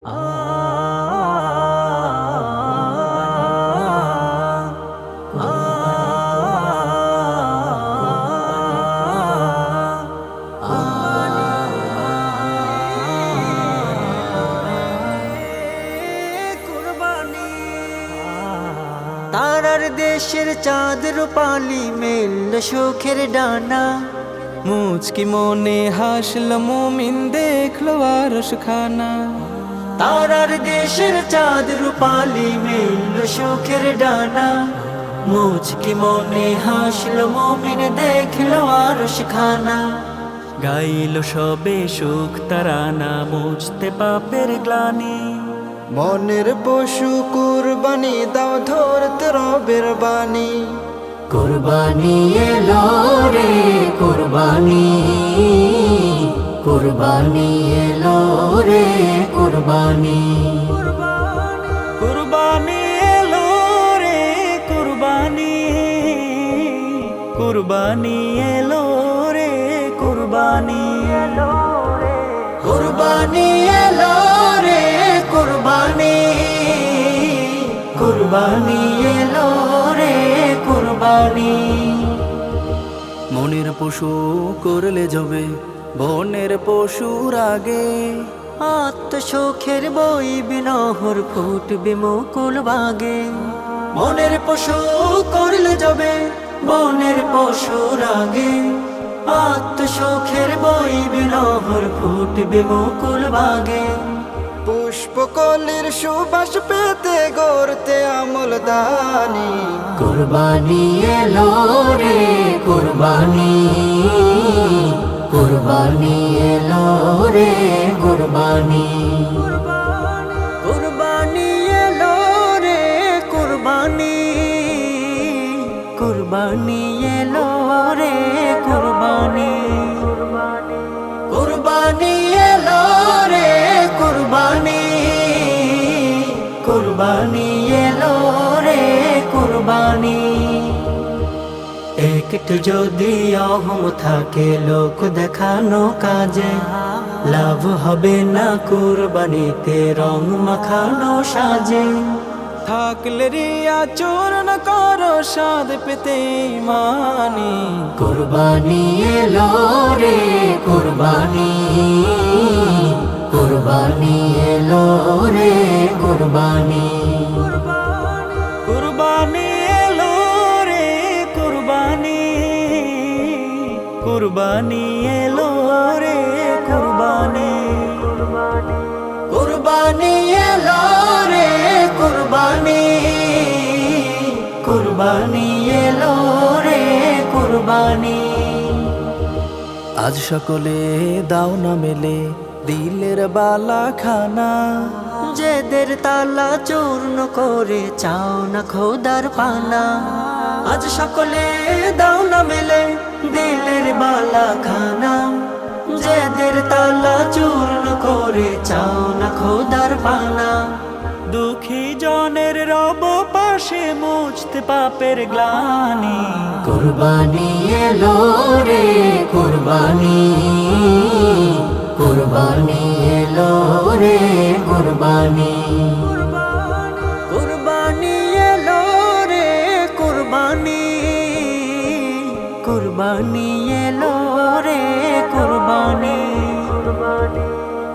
তারার দেশের চাঁদ রূপালি মেল সুখের ডানা। মুচকি মনে হাসল মুমিন দেখল আর খানা তারার দেশের চাঁদ রূপালি মেল সুখের ডানা। মুচকি মনে হাসল, মমিন দেখল আর খানা গাইল সবে সুখ তারানা, মুছতে পাপের গ্লানি। মনের পশু কুরবানি, দাও ধরতে রবের বাণী। কুরবানি এলো রে, কুরবানি। কুরবানি এলো রে কুরবানি। কুরবানি এলো রে কুরবানি। কুরবানি এলো রে কুরবানি। কুরবানি এলো রে কুরবানি। কুরবানি এলো রে কুরবানি। মনের পশু করলে যাবে বনের পশুর আগে। আত্মসুখের বই বিনহর ফুটবে মুকুল বাগে। বনের পশু করলে যাবে বনের পশুর আগে। আত্মসুখের বই বিনহর ফুটবে মুকুল বাগে। পুষ্পকলির সুবাস পেতে গড়তে আমল দানি। কুরবানি এলো রে কুরবানি। কুরবানি এলো রে কুরবানি। কুরবানি এলো রে কুরবানি। কুরবানি এলো রে কুরবানি। কুরবানি এলো রে কুরবানি। কুরবানি এলো রে কুরবানি। একটু যদি অহম থাকে লোক দেখানো কাজে। লাভ হবে না কুরবানিতে রং মাখানো সাজে। থাকলে রিয়া চোর না করো সাদ পেতে মানি কুরবানি এলো রে কুরবানি। কুরবানি এলো রে কুরবানি। কুরবানি এলো রে কুরবানি। কুরবানি এলো রে কুরবানি। কুরবানি এলো রে কুরবানি। আজ সকলে দাও না মেলে দিলের বালা খানা যেদের তালা চূর্ণ করে চাও না খোদার পানা। আজ সকলে দাও না মেলে দিলের বালা খানা। যেদের তালা চূর্ণ করে চাও না খোদার পানা দুঃখী জনের রব পাশে মুছতে পাপের গ্লানি। কুরবানি এলো রে, কুরবানি। কুরবানি এলো রে, কুরবানি। কুরবানি এলো রে কুরবানি।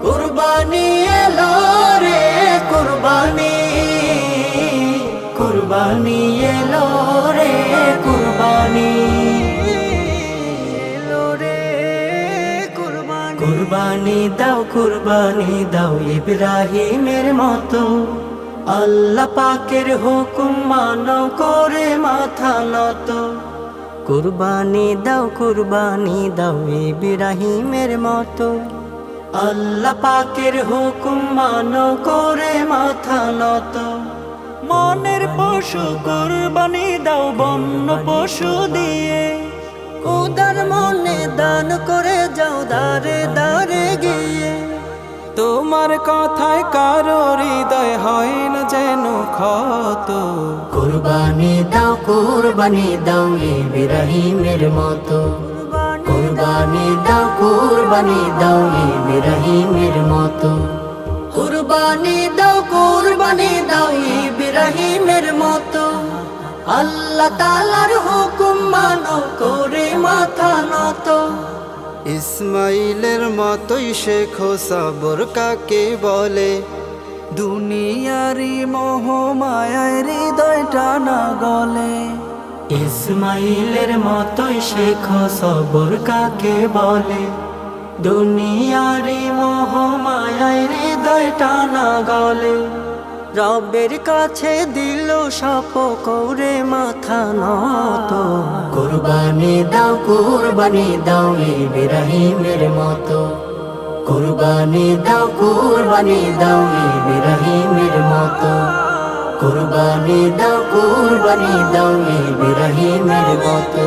কুরবানি এলো রে কুরবানি। কুরবানি এলো রে কুরবানি। এলো রে কুরবানি। কুরবানি দাও কুরবানি দাও ইব্রাহিমের মতো। আল্লাহ পাকের হুকুম মানো করে মাথা নত। কুরবানি দাও কুরবানি দাও ইব্রাহিমের মতো। আল্লাহ পাকের হুকুম মানো করে মাথা নত। মনের পশু কুরবানি দাও বন্য পশু দিয়ে। উদার মনে দান করে যাও দারে দারে তোমার কথায় কারও হৃদয় হয় না যেন ক্ষত। কুরবানি দাও কুরবানি দাও ইব্রাহিমের মতো। কুরবানি দাও কুরবানি দাও ইব্রাহিমের মতো। কুরবানি দাও কুরবানি দাও ইব্রাহিমের মতো। আল্লাহ তালার হুকুম মানো, করে মাথা নত। ইসমাইলের মতোই শেখো সাবর কাকে বলে? দুনিয়ারি মোহ মায়ায় হৃদয়টা না গলে। ইসমাইলের মতোই শেখো সবর কাকে বলে? দুনিয়ারি মোহ মায়ায় হৃদয় টানা গলে। রবের কাছে দিল সাপ করে মাথা নত কুরবানি দাও কুরবানি দাও ইব্রাহিমের মতো। কুরবানি দাও কুরবানি দাও ইব্রাহিমের মতো। কুরবানি দাও কুরবানি দাও ইব্রাহিমের মতো।